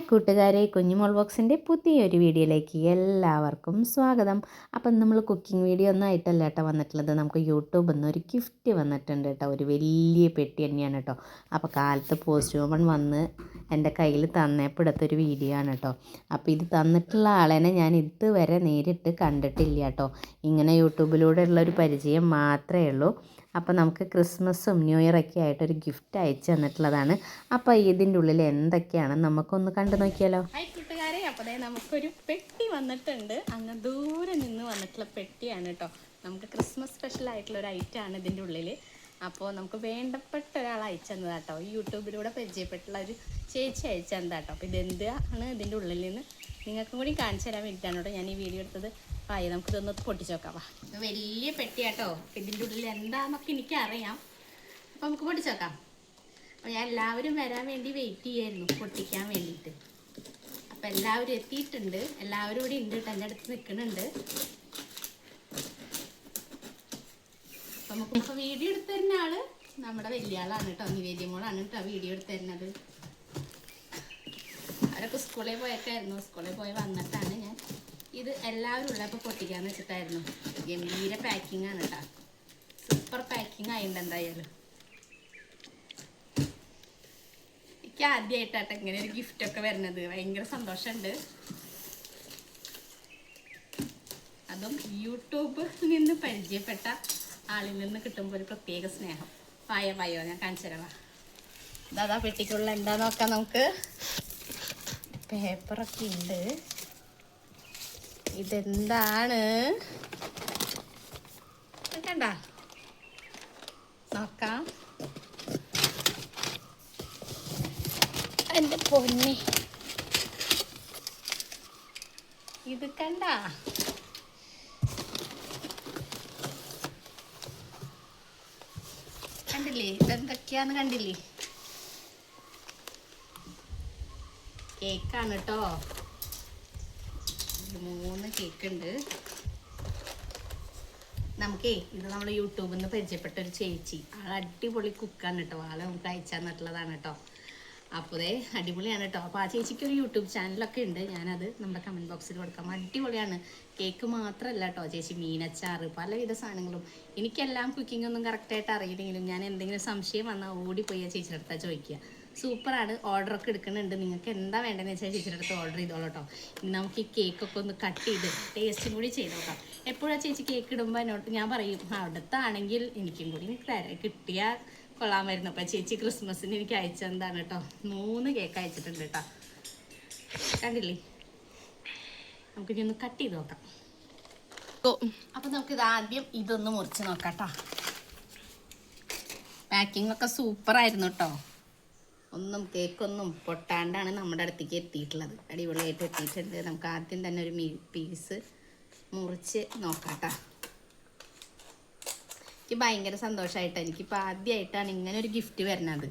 Hi കൂട്ടുകാരെ കുഞ്ഞുമോൾ ബോക്സിന്റെ പുതിയൊരു വീഡിയോയിലേക്ക് എല്ലാവർക്കും സ്വാഗതം. അപ്പം നമ്മൾ കുക്കിംഗ് വീഡിയോ ഒന്നും ആയിട്ടല്ല കേട്ടോ വന്നിട്ടുള്ളത്. നമുക്ക് യൂട്യൂബിൽ നിന്ന് ഒരു ഗിഫ്റ്റ് വന്നിട്ടുണ്ട് കേട്ടോ. ഒരു വലിയ പെട്ടി തന്നെയാണ് കേട്ടോ. അപ്പോൾ കാലത്ത് പോസ്റ്റ് വന്ന് എന്റെ കയ്യിൽ തന്നപ്പോൾ എടുത്തൊരു വീഡിയോ ആണ് കേട്ടോ. അപ്പോൾ ഇത് തന്നിട്ടുള്ള ആളേനെ ഞാൻ ഇതുവരെ നേരിട്ട് കണ്ടിട്ടില്ല കേട്ടോ. ഇങ്ങനെ യൂട്യൂബിലൂടെ ഉള്ളൊരു പരിചയം മാത്രമേ ഉള്ളൂ. അപ്പോൾ നമുക്ക് ക്രിസ്മസും ന്യൂ ഇയറൊക്കെ ആയിട്ടൊരു ഗിഫ്റ്റ് അയച്ചു തന്നിട്ടുള്ളതാണ്. അപ്പോൾ ഇതിന്റെ ഉള്ളിൽ എന്തൊക്കെയാണ്? നമുക്കൊന്ന് കണ്ടു നോക്കിയാലോ? കൂട്ടുകാരെ. അപ്പോൾ നമുക്കൊരു പെട്ടി വന്നിട്ടുണ്ട്. അങ്ങ് ദൂരെ നിന്ന് വന്നിട്ടുള്ള പെട്ടിയാണ് കേട്ടോ. നമുക്ക് ക്രിസ്മസ് സ്പെഷ്യൽ ആയിട്ടുള്ള ഒരു ഐറ്റം ആണ് ഇതിന്റെ ഉള്ളിൽ. അപ്പോൾ നമുക്ക് വേണ്ടപ്പെട്ട ഒരാൾ അയച്ചെന്നതാ കേട്ടോ. യൂട്യൂബിലൂടെ പരിചയപ്പെട്ടുള്ള ഒരു ചേച്ചി അയച്ചെന്താ കേട്ടോ. അപ്പോൾ ഇതെന്താണ് ഇതിന്റെ ഉള്ളിൽ നിന്ന് നിങ്ങൾക്കും കൂടി കാണിച്ചു തരാൻ വേണ്ടിയിട്ടാണ് ഞാൻ ഈ വീഡിയോ എടുത്തത്. ആയി നമുക്കിതൊന്ന് പൊട്ടിച്ചു നോക്കാം. വാ. ഇത് വലിയ പെട്ടിയാട്ടോ. ഇതിന്റെ ഉള്ളിൽ എന്താണെന്നൊക്കെ എനിക്കറിയാം. അപ്പോൾ നമുക്ക് പൊട്ടിച്ചു നോക്കാം. അപ്പോൾ ഞാൻ എല്ലാവരും വരാൻ വേണ്ടി വെയിറ്റ് ചെയ്യായിരുന്നു പൊട്ടിക്കാൻ വേണ്ടിയിട്ട്. അപ്പം എല്ലാവരും എത്തിയിട്ടുണ്ട്. എല്ലാവരും ഇവിടെ ഉണ്ട് കേട്ടോ. എന്റെ അടുത്ത് നിൽക്കുന്നുണ്ട്. അപ്പം നമുക്ക് ഇപ്പോൾ വീഡിയോ എടുത്തു തരുന്ന ആൾ നമ്മുടെ വലിയ ആളാണ് കേട്ടോ. നിവേദ്യമോളാണ് കേട്ടോ വീഡിയോ എടുത്തു തരുന്നത്. സ്കൂളിൽ പോയൊക്കെയായിരുന്നു സ്കൂളിൽ പോയി വന്നിട്ടാണ് ഞാൻ. ഇത് എല്ലാവരും ഉള്ളപ്പോൾ പൊട്ടിക്കാന്ന് വെച്ചിട്ടായിരുന്നു. ഗംഭീര പാക്കിംഗ് ആണ് കേട്ടോ സൂപ്പർ പാക്കിംഗ് ആയിട്ടുണ്ട് എന്തായാലും. എനിക്ക് ആദ്യമായിട്ടാട്ടെ ഇങ്ങനെ ഒരു ഗിഫ്റ്റ് ഒക്കെ വരുന്നത്. ഭയങ്കര സന്തോഷമുണ്ട് അതും യൂട്യൂബിൽ നിന്ന് പരിചയപ്പെട്ട ആളിൽ നിന്ന് കിട്ടുമ്പോൾ ഒരു പ്രത്യേക സ്നേഹം. പായോ പായോ ഞാൻ കാണിച്ചു തരാം ദാദാ പെട്ടിക്കുള്ള എന്താ നോക്കാം നമുക്ക്. പേപ്പറൊക്കെ ഉണ്ട്. ഇതെന്താണ്? കണ്ട നോക്കാം. എന്റെ പൊന്നെ? ഇത് കണ്ട? കണ്ടില്ലേ? ഇതെന്തൊക്കെയാന്ന് കണ്ടില്ലേ? കേക്കാണ് കേട്ടോ. മൂന്ന് കേക്ക് ഉണ്ട് നമുക്കേ ഇത് നമ്മൾ യൂട്യൂബിൽ നിന്ന് പരിചയപ്പെട്ട ഒരു ചേച്ചി. ആൾ അടിപൊളി കുക്കാണ് കേട്ടോ. ആളെ നമുക്ക് അയച്ചു തന്നിട്ടുള്ളതാണ് കേട്ടോ. അപ്പോൾ അടിപൊളിയാണ് കേട്ടോ. അപ്പോൾ ആ ചേച്ചിക്ക് ഒരു യൂട്യൂബ് ചാനലൊക്കെ ഉണ്ട്. ഞാനത് നമ്മുടെ കമന്റ് ബോക്സിൽ കൊടുക്കാം. അടിപൊളിയാണ്. കേക്ക് മാത്രമല്ല കേട്ടോ ചേച്ചി. മീനച്ചാറ് പലവിധ സാധനങ്ങളും. എനിക്കെല്ലാം കുക്കിംഗ് ഒന്നും കറക്റ്റായിട്ട് അറിയില്ലെങ്കിലും ഞാൻ എന്തെങ്കിലും സംശയം വന്നാൽ ഓടിപ്പോയി ആ ചേച്ചിയുടെ അടുത്താ ചോദിക്കുക. സൂപ്പറാണ്. ഒക്കെ എടുക്കുന്നുണ്ട്. നിങ്ങൾക്ക് എന്താ വേണ്ടതെന്ന് വെച്ചാൽ ചേച്ചിയുടെ അടുത്ത് ഓർഡർ ചെയ്തോളൂ കേട്ടോ നമുക്ക് ഈ കേക്കൊക്കെ ഒന്ന് കട്ട് ചെയ്ത് ടേസ്റ്റും കൂടി ചെയ്ത് നോക്കാം. എപ്പോഴാണ് ചേച്ചി കേക്ക് ഇടുമ്പോൾ എന്നോട് ഞാൻ പറയും അടുത്താണെങ്കിൽ എനിക്കും കൂടി കിട്ടിയാൽ കൊള്ളാമായിരുന്നു അപ്പം ചേച്ചി ക്രിസ്മസിന് എനിക്ക് അയച്ചെന്താണ് കേട്ടോ? മൂന്ന് കേക്ക് അയച്ചിട്ടുണ്ട് കേട്ടോ. കണ്ടില്ലേ? നമുക്കിനി ഒന്ന് കട്ട് ചെയ്ത് നോക്കാം. അപ്പം നമുക്കിത് ആദ്യം ഇതൊന്ന് മുറിച്ച് നോക്കാം കേട്ടോ. പാക്കിംഗ് ഒക്കെ സൂപ്പറായിരുന്നു കേട്ടോ. ഒന്നും കേക്കൊന്നും പൊട്ടാണ്ടാണ് നമ്മുടെ അടുത്തേക്ക് എത്തിയിട്ടുള്ളത്. അടിപൊളിയായിട്ട് എത്തിയിട്ടുണ്ട്. നമുക്ക് ആദ്യം തന്നെ ഒരു പീസ് മുറിച്ച് നോക്കാട്ടോ. എനിക്ക് ഭയങ്കര സന്തോഷമായിട്ട് എനിക്കിപ്പോൾ ആദ്യമായിട്ടാണ് ഇങ്ങനെ ഒരു ഗിഫ്റ്റ് വരുന്നത്.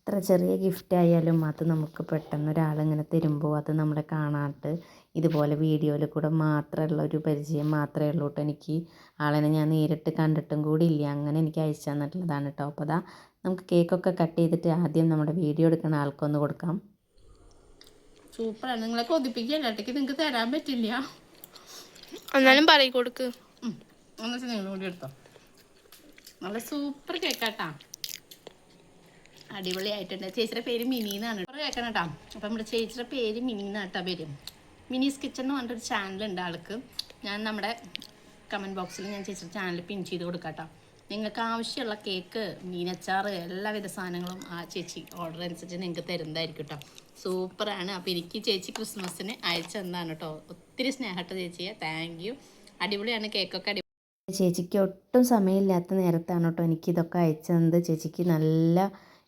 എത്ര ചെറിയ ഗിഫ്റ്റ് ആയാലും അത് നമുക്ക് പെട്ടെന്ന് ഒരാളിങ്ങനെ തരുമ്പോൾ അത് നമ്മളെ കാണാട്ട് ഇതുപോലെ വീഡിയോയിൽ കൂടെ മാത്രമുള്ള ഒരു പരിചയം മാത്രമേ ഉള്ളൂ കേട്ടോ. എനിക്ക് ആളിനെ ഞാൻ നേരിട്ട് കണ്ടിട്ടും കൂടി ഇല്ല. അങ്ങനെ എനിക്ക് അയച്ചു തന്നിട്ടുള്ളതാണ് കേട്ടോ. അപ്പോൾ അതാ നമുക്ക് കേക്കൊക്കെ കട്ട് ചെയ്തിട്ട് ആദ്യം നമ്മുടെ വീഡിയോ എടുക്കുന്ന ആൾക്കൊന്ന് കൊടുക്കാം. സൂപ്പറാണ്. നിങ്ങളെ കൊതിപ്പിക്കല്ല ഇടയ്ക്ക് നിങ്ങൾക്ക് തരാൻ പറ്റില്ല. എന്നാലും പറയി കൊടുക്ക്. നിങ്ങൾ കൂടി എടുത്തോ. നല്ല സൂപ്പർ കേക്കാട്ടാ. അടിപൊളിയായിട്ടുണ്ട്. ചേച്ചിയുടെ പേര് മിനി എന്നാണ് കേൾക്കണം കേട്ടോ അപ്പം നമ്മുടെ ചേച്ചിയുടെ പേര് മിനി എന്നാട്ടാ പേര്. മിനീസ് കിച്ചൺ എന്ന് പറഞ്ഞിട്ടൊരു ചാനലുണ്ട് ആൾക്ക്. ഞാൻ നമ്മുടെ കമന്റ് ബോക്സിൽ ഞാൻ ചേച്ചിയുടെ ചാനൽ പിൻ ചെയ്ത് കൊടുക്കാം കേട്ടോ നിങ്ങൾക്ക് ആവശ്യമുള്ള കേക്ക് മീനച്ചാറ് എല്ലാവിധ സാധനങ്ങളും ആ ചേച്ചി ഓർഡർ അനുസരിച്ച് നിങ്ങൾക്ക് തരുന്നതായിരിക്കും കേട്ടോ സൂപ്പറാണ്. അപ്പോൾ എനിക്ക് ചേച്ചി ക്രിസ്മസിന് അയച്ചെന്താണ് കേട്ടോ ഒത്തിരി സ്നേഹട്ടോ ചേച്ചിയെ താങ്ക് യു അടിപൊളിയാണ് കേക്കൊക്കെ. അടി ചേച്ചിക്ക് ഒട്ടും സമയമില്ലാത്ത നേരത്താണ് കേട്ടോ എനിക്കിതൊക്കെ അയച്ചു തന്നത് ചേച്ചിക്ക് നല്ല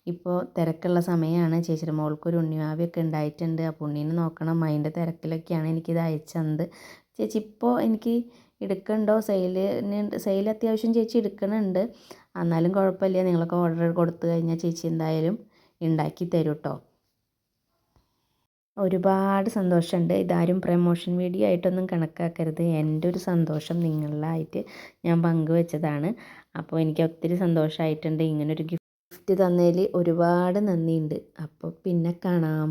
ഇപ്പോൾ തിരക്കുള്ള സമയമാണ് ചേച്ചിയുടെ മോൾക്കൊരു ഉണ്ണിമാവിയൊക്കെ ഉണ്ടായിട്ടുണ്ട്. അപ്പോൾ ഉണ്ണീനെ നോക്കണം. അതിന്റെ തിരക്കിലൊക്കെയാണ് എനിക്കിത് അയച്ചു തന്നത് ചേച്ചി ഇപ്പോൾ എനിക്ക് എടുക്കണ്ടോ? സെയിലിന് സെയിൽ അത്യാവശ്യം ചേച്ചി എടുക്കണുണ്ട്. എന്നാലും കുഴപ്പമില്ല. നിങ്ങളൊക്കെ ഓർഡർ കൊടുത്തു കഴിഞ്ഞാൽ ചേച്ചി എന്തായാലും ഉണ്ടാക്കി തരും കേട്ടോ ഒരുപാട് സന്തോഷമുണ്ട്. ഇതാരും പ്രമോഷൻ വീഡിയോ ആയിട്ടൊന്നും കണക്കാക്കരുത്. എന്റെ ഒരു സന്തോഷം നിങ്ങളിലായിട്ട് ഞാൻ പങ്കുവെച്ചതാണ്. അപ്പോൾ എനിക്ക് ഒത്തിരി സന്തോഷമായിട്ടുണ്ട്. ഇങ്ങനൊരു ഗിഫ്റ്റ് തന്നതിൽ ഒരുപാട് നന്ദിയുണ്ട്. അപ്പോൾ പിന്നെ കാണാം.